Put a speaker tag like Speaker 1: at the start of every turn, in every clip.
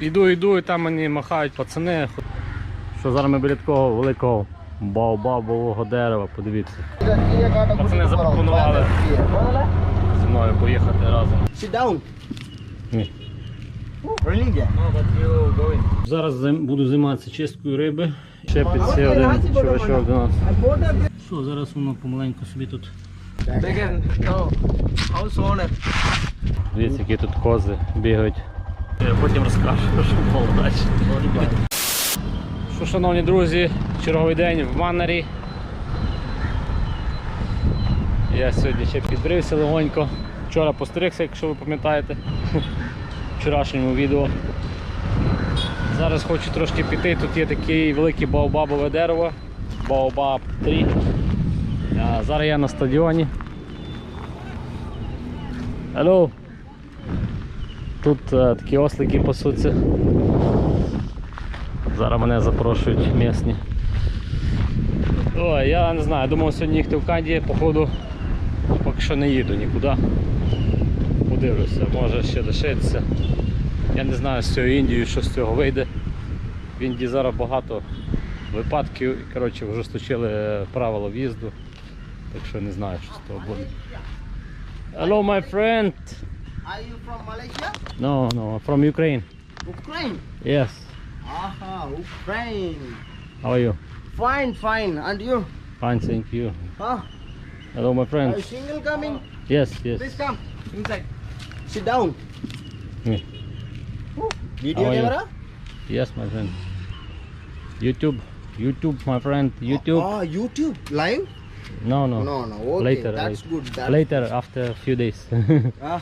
Speaker 1: Іду, іду, і там мені махають пацани. Що зараз ми біля такого великого баобабового дерева, подивіться. Пацани запропонували зі мною поїхати разом.
Speaker 2: Sit down.
Speaker 1: Ні.
Speaker 2: Really?
Speaker 1: Зараз займ- буду займатися чисткою риби. Ще під цей один чувачок до нас. Що, зараз воно помаленьку собі тут. Дивіться, які тут кози бігають. Потім розкажу, що було далі. Що, шановні друзі, черговий день в Маннері. Я сьогодні ще підбрився легонько. Вчора постригся, якщо ви пам'ятаєте, вчорашньому відео. Зараз хочу трошки піти. Тут є таке велике баобабове дерево. Баобаб 3. А зараз я на стадіоні. Алло. Тут е, такі ослики пасуться. Зараз мене запрошують місні. Ой, я не знаю, думав сьогодні їхати в Канді, походу поки що не їду нікуди. Подивлюся, може ще лишитися. Я не знаю з цією Індією, що з цього вийде. В Індії зараз багато випадків, коротше, ужесточили правила в'їзду. Так що не знаю, що з того буде. Hello, my friend.
Speaker 2: Are you from Malaysia?
Speaker 1: No, no, from Ukraine.
Speaker 2: Ukraine.
Speaker 1: Yes.
Speaker 2: Aha, Ukraine.
Speaker 1: How are you?
Speaker 2: Fine, fine. And you?
Speaker 1: Fine, thank you.
Speaker 2: Huh?
Speaker 1: Hello, my friend.
Speaker 2: Are you single coming?
Speaker 1: Yes, yes.
Speaker 2: Please come inside. Sit down.
Speaker 1: Yeah.
Speaker 2: Video camera?
Speaker 1: Yes, my friend. YouTube, YouTube, my friend. YouTube.
Speaker 2: Oh, YouTube. Live?
Speaker 1: No, no.
Speaker 2: No, no. Okay,
Speaker 1: Later,
Speaker 2: that's
Speaker 1: later.
Speaker 2: good. That's
Speaker 1: Later, after a few days.
Speaker 2: Ah,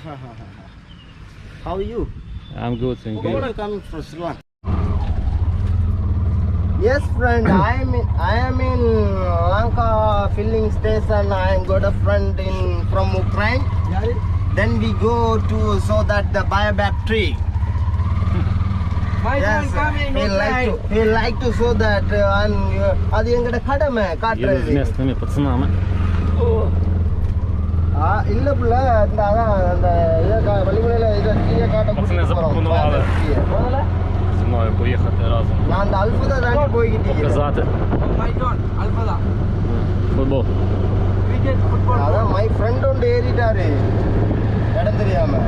Speaker 2: how are you?
Speaker 1: I'm good, thank you.
Speaker 2: Where are coming from, Silvan? Yes, friend. I am in, I am in Lanka filling station. I am got a friend in from Ukraine. Yeah. Then we go to so that the bioback tree. yes, he like to he like to so that uh, and uh, ಅದು
Speaker 1: ಹೆಂಗಡೆ ಕಡಿಮೆ
Speaker 2: ಕಾಟ್ರೆ
Speaker 1: ಪಚ್ಚನಾಮ ಓ
Speaker 2: ஆ, இல்ல புள்ள இந்த அதான் அந்த இதை கா- வழிமுறையில இதை கீழே காட்ட
Speaker 1: பசங்க
Speaker 2: கூட்டிட்டு போறோம்.
Speaker 1: запропонували.
Speaker 2: முதல்ல
Speaker 1: Зі мною поїхати разом.
Speaker 2: நான் அந்த அல்புதா தாண்டி போய்கிட்டு இருக்கிறேன்.
Speaker 1: Показати
Speaker 3: My God, Alpha.
Speaker 1: футбол.
Speaker 3: Cricket, football.
Speaker 2: அதான் மை ஃப்ரெண்ட் ஒன்று ஏறிட்டாரு இடம் தெரியாம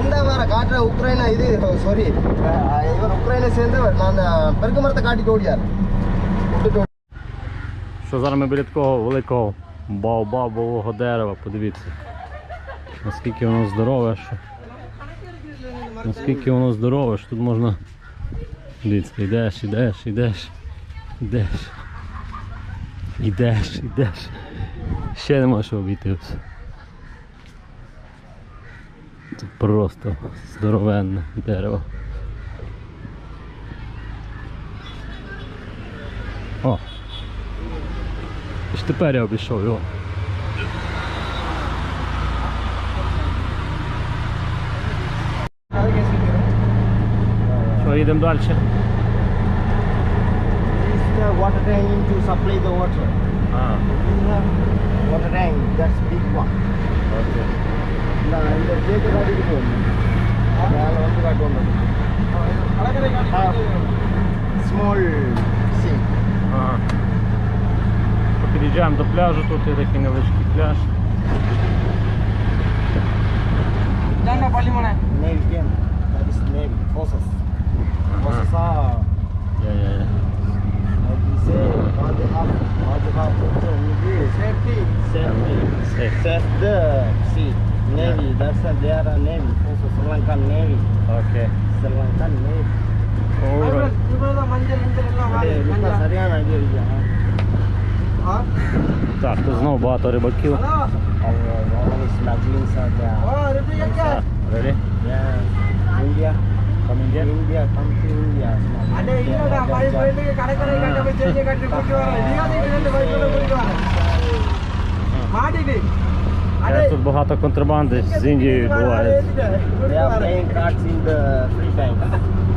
Speaker 2: இந்த வேற காட்டுற உக்ரைனை இது சாரி இவர் உக்ரைனை சேர்ந்தவர் நான் அந்த பெருக்க மரத்தை காட்டிட்டு ஓடியார் விட்டுட்டு ஓடி-
Speaker 1: Що зараз ми біля такого великого баобабового дерева, подивіться. Наскільки воно здорове, що. Наскільки воно здорове, що тут можна. Дивіться, йдеш, йдеш, йдеш, йдеш. Йдеш, йдеш. Ще не можеш обійти все. Тут просто здоровенне дерево. О! teper ja blir så rå. So idem dalsze.
Speaker 2: This is the water tank to supply the water. Water tank, that's big one. Okay. Now, in the jake Small
Speaker 1: sea. Під'їжджаємо до пляжу, тут є такий невеличкий пляж.
Speaker 2: Navy game. That is Navy. That's a, they are a Navy. Also Sri Lankan Navy.
Speaker 1: Окей.
Speaker 2: Sri Lankan Navy.
Speaker 3: My friend,
Speaker 1: так, тут знову багато рибаків. Тут багато контрабанди з Індією відбувається.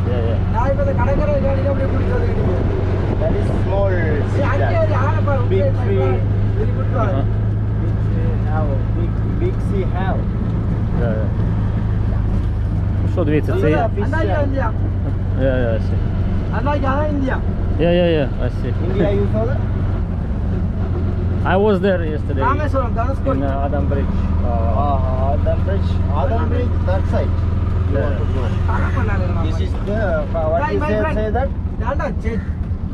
Speaker 2: They are playing cards in the free time.
Speaker 1: Я-я.
Speaker 3: நான் இப்ப இந்த கடற்கரை காட்டிட்டு அப்படியே கூட்டிட்டு வந்துக்கிட்டு.
Speaker 2: That is small
Speaker 3: ஏய்,
Speaker 2: sea
Speaker 3: அங்கே
Speaker 2: that
Speaker 3: ஒரு ஆளை பாரு,
Speaker 2: Big
Speaker 3: உள்ள
Speaker 2: tree.
Speaker 3: வெளிய கூட்டிட்டு வரேன்.
Speaker 1: Ага.
Speaker 2: big sea have, big, big sea have.
Speaker 1: Я-я. Що дивіться, це є.
Speaker 3: Anda India.
Speaker 1: Yeah, yeah, I see.
Speaker 3: Anda यहाँ India.
Speaker 1: Yeah, yeah, yeah, I see.
Speaker 2: India you saw that?
Speaker 1: I was there yesterday
Speaker 3: Rameswaram,
Speaker 1: in
Speaker 3: Dhanushkodi.
Speaker 1: uh, Adam Bridge. Uh,
Speaker 2: Uh, Adam Bridge, Adam Bridge, that side. This is the, uh, what
Speaker 3: right, is
Speaker 2: say that?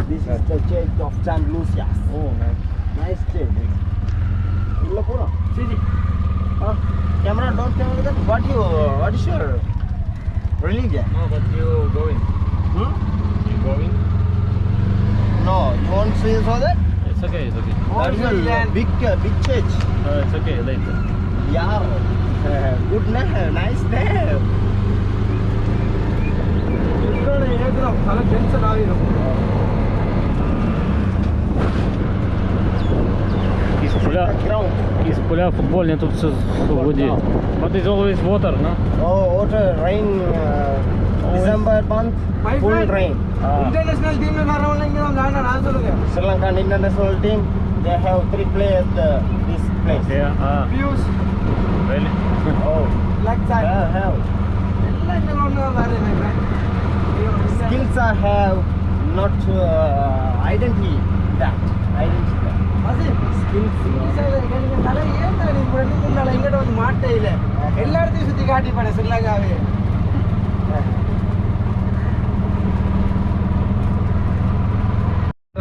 Speaker 2: This is the church of San Lucia.
Speaker 1: Oh, nice.
Speaker 2: Nice church. Eh? Look,
Speaker 3: look. See, see.
Speaker 2: Ah, camera, don't camera that. What you, what is your religion?
Speaker 1: No, but you going.
Speaker 2: Hmm?
Speaker 1: You going?
Speaker 2: No, you won't see so that?
Speaker 1: It's okay, it's okay.
Speaker 2: That's a big, uh, big church.
Speaker 1: Uh, it's okay, later.
Speaker 2: Yeah. good name, nice name.
Speaker 3: ಸಿಗೋಣ ಹೇಳಿದ್ರೆ
Speaker 1: ಅವ್ರು ತಲೆ
Speaker 2: ಟೆನ್ಷನ್
Speaker 1: ಆಗಿರುತ್ತೆ Is футбольный тут все. But it's always water, no?
Speaker 2: Oh, water, rain, December month, full rain.
Speaker 1: Ah.
Speaker 3: International team in around like
Speaker 2: Sri Lankan international team, they have three players this place.
Speaker 3: Views.
Speaker 1: Really?
Speaker 2: oh.
Speaker 3: Like that. Yeah, hell. Like the one,
Speaker 2: Skills I have not uh, identity that. Identity that.
Speaker 3: அது skills side இருக்கு. நீங்க தலை ஏன் தலை நீங்க ரெண்டு மூணு நாள் எங்கிட்ட வந்து மாட்டே இல்ல. எல்லா இடத்தையும் சுத்தி காட்டிப்பானே ஸ்ரீலங்காவே.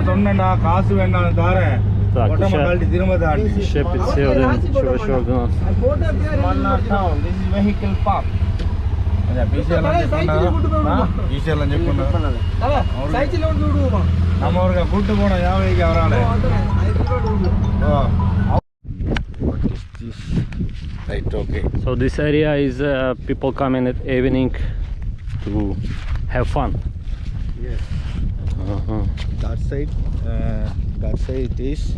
Speaker 4: சொன்னேன்டா காசு வேண்டாம் தாரேன்
Speaker 1: Так,
Speaker 4: உடம்ப
Speaker 1: ще,
Speaker 4: கழட்டி திரும்ப தாடி
Speaker 1: ще під
Speaker 3: அவன்
Speaker 1: це один
Speaker 3: ராசி போட
Speaker 1: чувачок до нас.
Speaker 3: மாட்டான். அது போட்டு அப்படியே ரெண்டு
Speaker 2: Mannar
Speaker 3: மூணு
Speaker 2: town, this is vehicle park.
Speaker 1: So this area is uh, people coming at evening to have fun.
Speaker 4: Yes.
Speaker 1: Uh -huh.
Speaker 4: That side, uh, that side is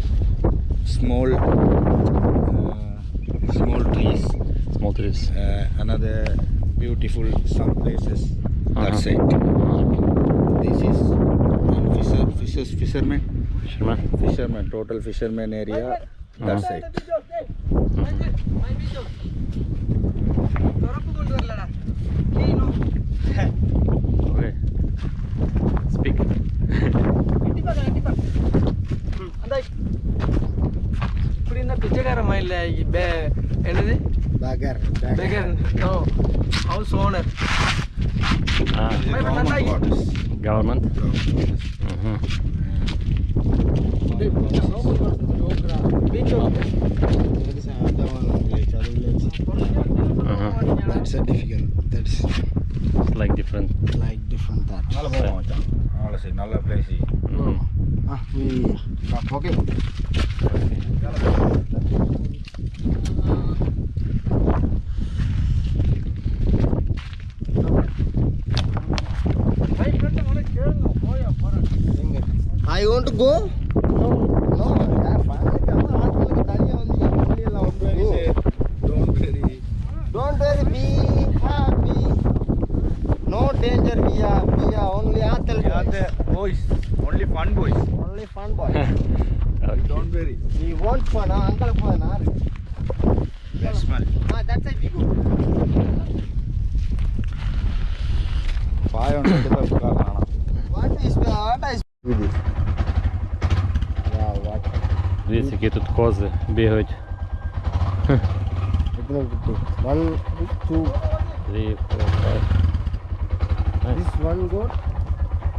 Speaker 4: small, uh, small trees.
Speaker 1: Small trees.
Speaker 4: Uh, another beautiful some places. That's
Speaker 1: uh
Speaker 4: -huh.
Speaker 1: it.
Speaker 4: This is fisher, fisher, fisherman.
Speaker 1: Fisherman.
Speaker 4: Fisherman. Total fisherman area.
Speaker 1: Uh
Speaker 4: -huh.
Speaker 3: That's it. Uh -huh.
Speaker 1: Okay. Speak.
Speaker 3: पिछेगार அந்த இப்படி இருந்தா பிச்சைக்காரமா இல்ல இ- பே- என்னது
Speaker 2: Bagar.
Speaker 3: Beggar no house owner
Speaker 1: Ah,
Speaker 3: My friend,
Speaker 4: Government
Speaker 3: Nandai.
Speaker 4: quarters.
Speaker 1: government.
Speaker 4: Government.
Speaker 1: Uh-huh. Uh-huh.
Speaker 2: That's a difficult. That's
Speaker 1: It's like different.
Speaker 2: like different that.
Speaker 4: நல்ல போவோம் மச்சான் நல்ல சரி நல்ல place
Speaker 1: Mhm.
Speaker 2: Ah, we. Okay. I want to go.
Speaker 1: Дивіться, які тут кози бігають.
Speaker 2: One, two,
Speaker 1: three, four, five. Nice.
Speaker 2: This one goat.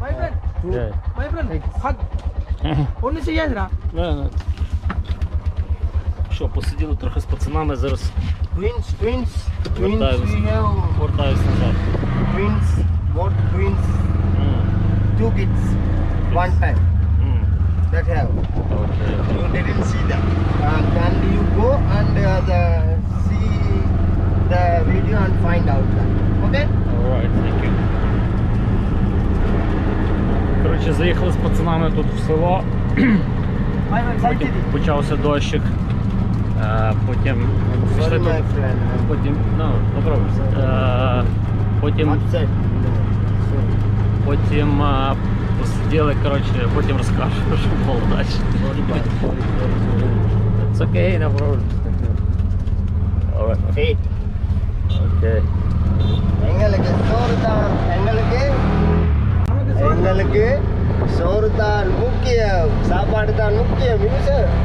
Speaker 3: My friend.
Speaker 2: Two.
Speaker 1: Yeah.
Speaker 3: My friend. Hug. Only say
Speaker 1: yes, ra. No, no. Що, посиділи трохи з пацанами, зараз
Speaker 2: Twins, twins, twins.
Speaker 1: Вертаюсь.
Speaker 2: We have
Speaker 1: повертаюсь назад.
Speaker 2: twins. What twins? Two kids. One time that have.
Speaker 1: Okay.
Speaker 2: You didn't see them. Uh, can you go and uh, the, see the video and find out that? Okay?
Speaker 1: Alright, thank you. Коротше, заїхали з пацанами тут в село. Потім почався дощик. Е, Потім пішли тут. Потім, ну, попробуй. Е, Потім, потім делай, короче, потім розкажу, що було далі. It's okay, no problem. Alright. Okay.
Speaker 2: எங்களுக்கு சோறு
Speaker 1: தான்
Speaker 2: எங்களுக்கு எங்களுக்கு சோறு தான் முக்கியம்
Speaker 1: சாப்பாடு
Speaker 2: தான்
Speaker 1: முக்கியம்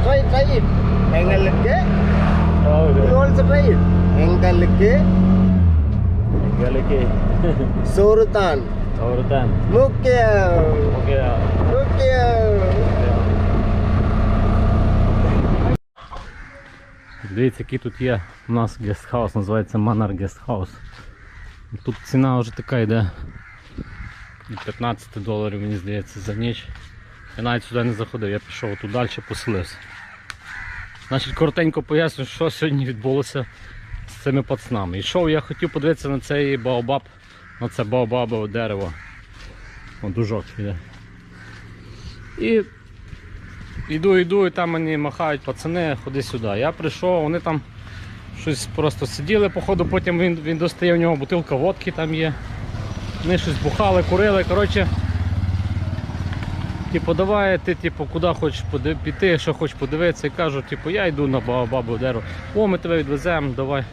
Speaker 1: ட்ரை
Speaker 2: ட்ரை
Speaker 1: எங்களுக்கு
Speaker 2: ட்ரை எங்களுக்கு எங்களுக்கு சோறு தான் Overtime. Mukil. Mukil. Mukil.
Speaker 1: Дивіться, який тут є у нас гестхаус, називається Манар Гестхаус. Тут ціна вже така йде 15 доларів, мені здається, за ніч. Я навіть сюди не заходив, я пішов тут далі, поселився. Значить, коротенько поясню, що сьогодні відбулося з цими пацанами. Ішов, я хотів подивитися на цей Баобаб на це баобабове дерево. О, дужок іде. І Іду, іду, і там мені махають пацани, ходи сюди. Я прийшов, вони там щось просто сиділи, походу, потім він, він достає в нього бутилка водки там є. Вони щось бухали, курили. Коротше, типу, давай ти типу, куди хочеш піти, що хочеш подивитися. І кажу, типу, я йду на ба- бабу дерево. О, ми тебе відвеземо, давай.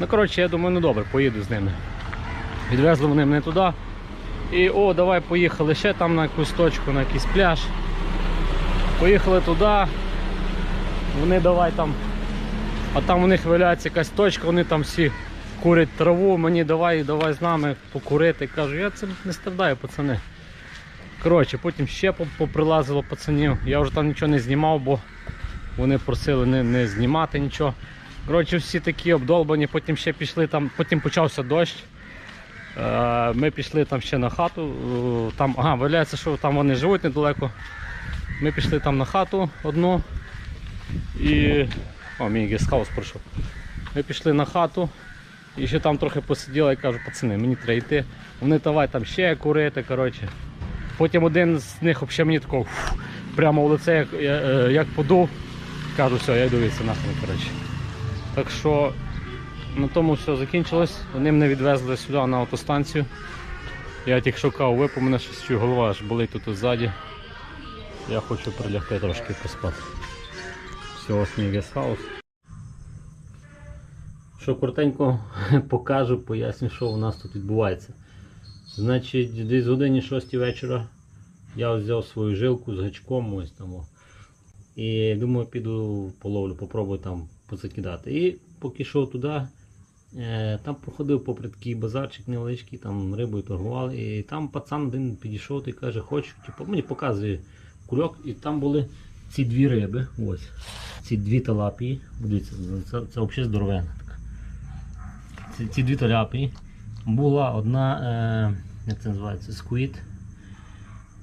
Speaker 1: Ну, коротше, я думаю, ну добре, поїду з ними. Відвезли вони мене туди. І о, давай поїхали ще там на якусь точку, на якийсь пляж. Поїхали туди. Вони давай там. А там у них виявляється якась точка, вони там всі курять траву, мені давай, давай з нами покурити. Кажу, я цим не страдаю, пацани. Коротше, потім ще поп- поприлазило пацанів. Я вже там нічого не знімав, бо вони просили не, не знімати нічого. Коротше, всі такі обдолбані, потім ще пішли там, потім почався дощ. Е, Ми пішли там ще на хату. е, Там, ага, виявляється, що там вони живуть недалеко. Ми пішли там на хату одну і. О, мій гестхаус пройшов. Ми пішли на хату і ще там трохи посиділи і кажу, пацани, мені треба йти. Вони давай там ще курити. коротше. Потім один з них взагалі мені такого прямо в лице як, е, як подув. Кажу, все, я йду віці нахрен. коротше. Так що на тому все закінчилось. Вони мене відвезли сюди на автостанцію. Я тільки що каву випив, мене щось чую, голова аж болить тут ззаді. Я хочу прилягти трошки поспати. Все, ось мій гестхаус. Що коротенько покажу, поясню, що у нас тут відбувається. Значить, десь годині 6 вечора я взяв свою жилку з гачком ось там. І думаю, піду половлю, попробую там позакидати. І поки йшов туди, там проходив попри такий базарчик невеличкий, там рибою торгували. І там пацан один підійшов і каже, хочу, типу, мені показує кульок, і там були ці дві риби. Ось. Ці дві талапії. Дивіться, це, це взагалі здоровенна така. Ці, ці дві талапії. Була одна, е, як це називається, сквіт.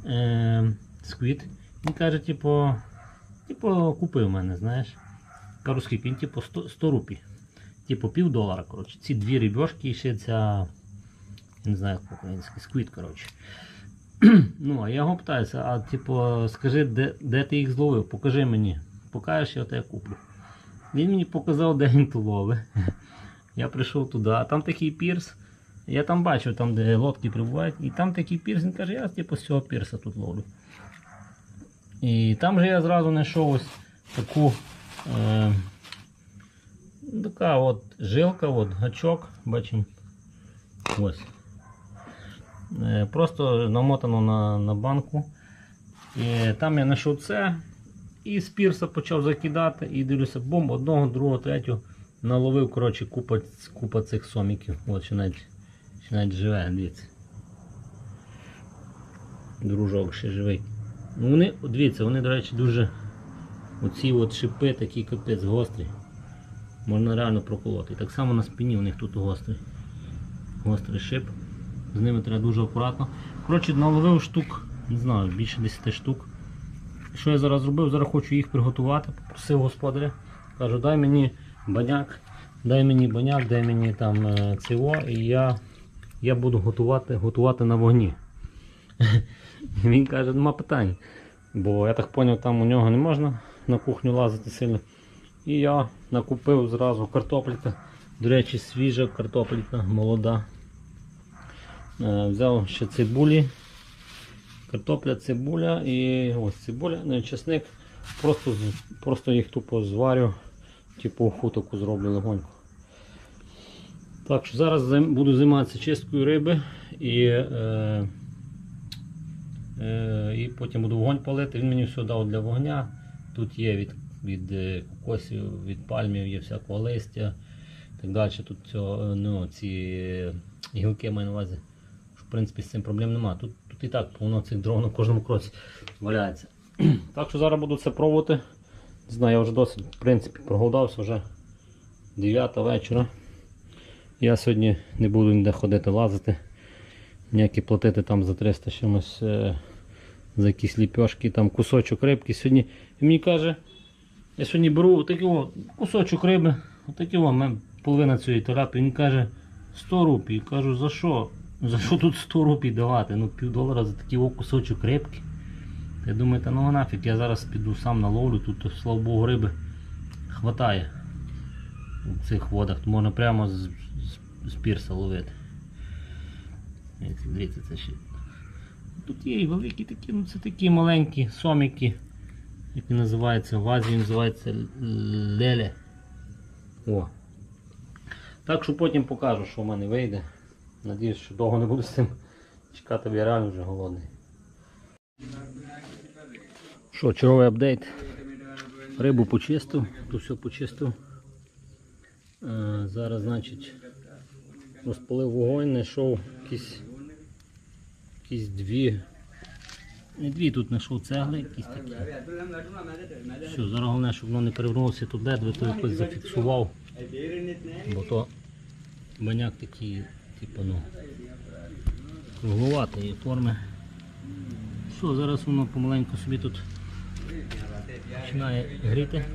Speaker 1: Е, сквіт. Він каже, типу, типу, купив мене, знаєш. Кажу, скільки? Він типу 100, 100 рупій. Типу пів долара, коротше. Ці дві рибьошки і ще ця. Я не знаю як по-українськи, сквіт, коротше. Ну, а я його питаюся, а типу, скажи, де, де ти їх зловив? Покажи мені. Покажеш, я тебе куплю. Він мені показав, де він ту ловить. Я прийшов туди, а там такий пірс. Я там бачив, там, де лодки прибувають, і там такий пірс, він каже, я типу з цього пірса тут ловлю. І там же я зразу знайшов ось таку е, така от жилка, от гачок, бачимо. Ось. Е, Просто намотано на, на банку. І там я знайшов це. І з пірса почав закидати. І дивлюся, бомб, одного, другого, третього. Наловив коротше, купа, купа цих соміків. От ще навіть, ще навіть живе, дивіться. Дружок ще живий. Ну, вони, дивіться, вони, до речі, дуже. Оці от шипи такі капець гострі. Можна реально проколоти. Так само на спині у них тут гострий. Гострий шип. З ними треба дуже акуратно. Коротше, наловив штук, не знаю, більше 10 штук. Що я зараз зробив? Зараз хочу їх приготувати. Попросив господаря. Кажу, дай мені баняк, дай мені баняк, дай мені там е, і я, я буду готувати, готувати на вогні. Він каже, нема питань. Бо я так зрозумів, там у нього не можна на кухню лазити сильно. І я накупив зразу картопліка. До речі, свіжа картопліка, молода. Е, Взяв ще цибулі. Картопля, цибуля і ось цибуля, ну, чесник. Просто, просто їх тупо зварю, типу уху таку зроблю легонько. Так що зараз буду займатися чисткою риби і, е, е, і потім буду вогонь палити. Він мені все дав для вогня. Тут є від, від е, кокосів, від пальмів, є всякого листя. Так далі. Тут цього, е, ну, ці е, гілки маю на увазі. Що, в принципі, з цим проблем немає. Тут, тут і так повно цих дров на кожному кроці валяється. так що зараз буду це пробувати. Не знаю, я вже досить в принципі, проголодався вже 9 вечора. Я сьогодні не буду ніде ходити лазити, ніякі платити там за 300 чимось за якісь ліпьошки, там кусочок рибки. Сьогодні мені каже, я сьогодні беру отакий кусочок риби, отакий половина цієї терапії. Він каже 100 рупій. Кажу, за що? За що тут 100 рупій давати? Ну пів долара за такий кусочок рибки. Я думаю, та ну нафіг, я зараз піду сам на ловлю, тут, слава Богу, риби хватає у цих водах, то можна прямо з, з, з пірса ловити. Дивіться, це ще. Тут є і великі такі, ну це такі маленькі соміки, які називаються, в Азії називаються леле. О. Так що потім покажу, що в мене вийде. Надіюсь, що довго не буду з цим чекати, бо я реально вже голодний. Що, черговий апдейт. Рибу почистив, тут все почистив. Е, зараз, значить, розпалив вогонь, знайшов якісь, якісь дві. Дві тут знайшов цегли, якісь такі. Все, зараз головне, щоб воно не перевернулося туди, де то якось зафіксував. Бо то баняк такий, типу, ну, кругловатої форми. Все, зараз воно помаленьку собі тут починає гріти.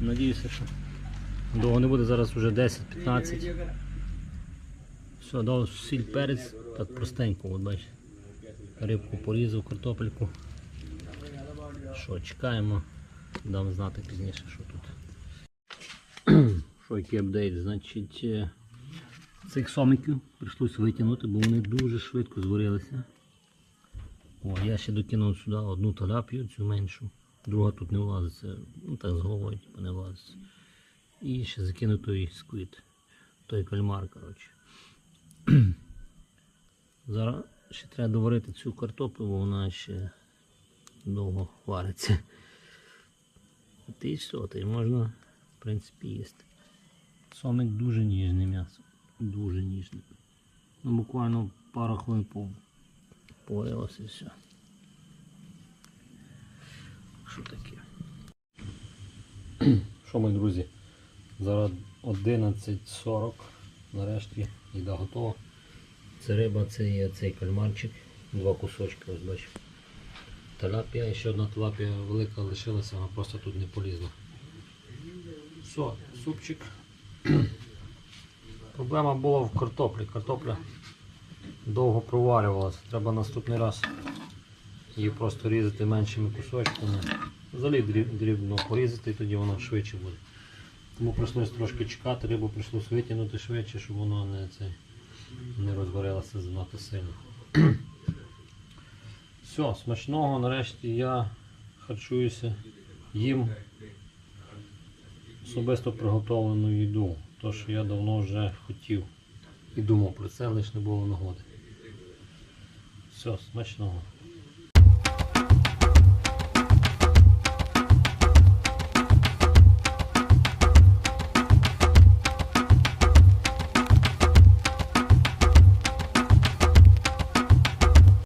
Speaker 1: Надіюся, що довго не буде, зараз вже 10-15. Все, дав сіль перець, так простенько, от бачиш. Рибку порізав, картопельку. Що, чекаємо, дам знати пізніше, що тут. Що який апдейт? Значить, е, цих сомиків прийшлось витягнути, бо вони дуже швидко зварилися. О, я ще докинув сюди одну талапію, цю меншу. Друга тут не влазиться. Ну так з головою типу, не влазиться. І ще закину той сквіт. Той кальмар, коротше. Зараз ще треба доварити цю картоплю, бо вона ще довго вариться. От і все, то й можна, в принципі, їсти. Сомик дуже ніжне м'ясо. Дуже ніжне. Ну, буквально пару хвилин по- поварилося і все. Що таке? Що, мої друзі? Зараз 11.40. Нарешті їда готова. Це риба, це є цей кальмарчик. Два кусочки, ось бачиш. Талапія, і ще одна талапія велика лишилася, вона просто тут не полізла. Все, супчик. Проблема була в картоплі. Картопля довго проварювалася. Треба наступний раз її просто різати меншими кусочками. Взагалі дрібно порізати і тоді воно швидше буде. Тому прийшлось трошки чекати, рибу прийшлось витягнути швидше, щоб воно не, це, не розварилася занадто сильно. Все, смачного, нарешті я харчуюся, їм особисто приготовлену їду. То, що я давно вже хотів і думав про це, лише не було нагоди. Все, смачного.